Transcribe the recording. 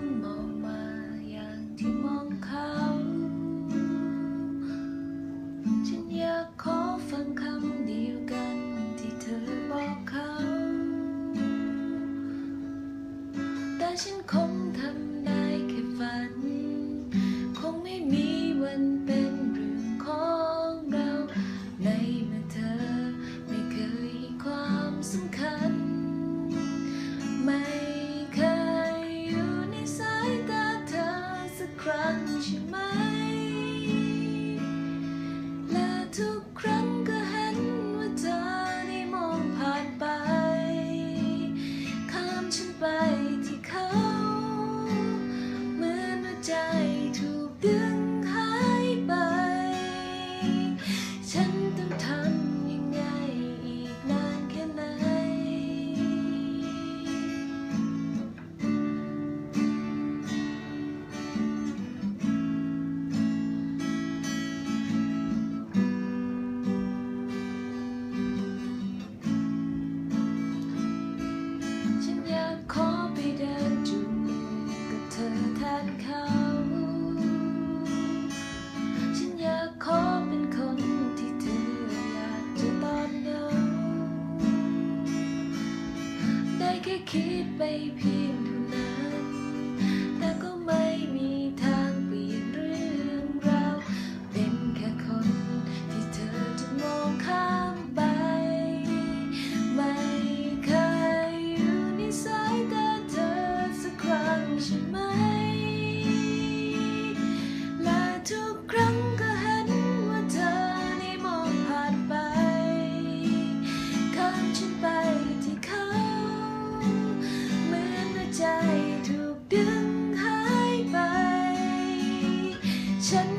ำออกมาอย่างที่มองเขาฉันอยากขอฟังคำเดียวกันที่เธอบอกเขา แต่ฉันคง แค่คิดไปเพียงเท่านั้น แต่ก็ไม่มีทางเปลี่ยนเรื่องราวเป็นแค่คนที่เธอจะมองข้ามไป ไม่เคยอยู่ในสายตาเธอสักครั้งใช่ไหม ฉัน